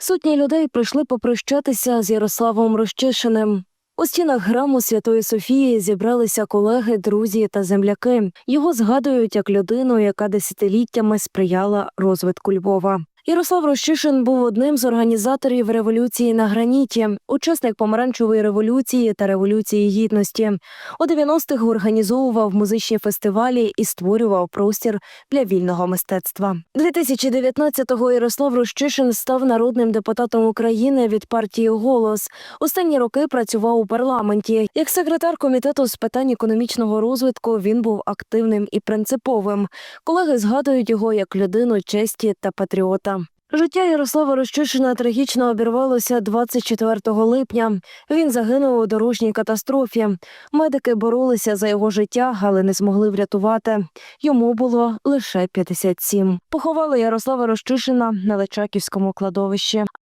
Сотні людей прийшли попрощатися з Ярославом Рощишиним. У стінах храму Святої Софії зібралися колеги, друзі та земляки. Його згадують як людину, яка десятиліттями сприяла розвитку Львова. Ярослав Рощишин був одним з організаторів революції на граніті, учасник помаранчевої революції та революції гідності. У 90-х організовував музичні фестивалі і створював простір для вільного мистецтва. 2019-го Ярослав Рощишин став народним депутатом України від партії Голос. Останні роки працював у парламенті. Як секретар комітету з питань економічного розвитку він був активним і принциповим. Колеги згадують його як людину честі та патріота. Життя Ярослава Рощишина трагічно обірвалося 24 липня. Він загинув у дорожній катастрофі. Медики боролися за його життя, але не змогли врятувати. Йому було лише 57. Поховали Ярослава Рощишина на Личаківському кладовищі.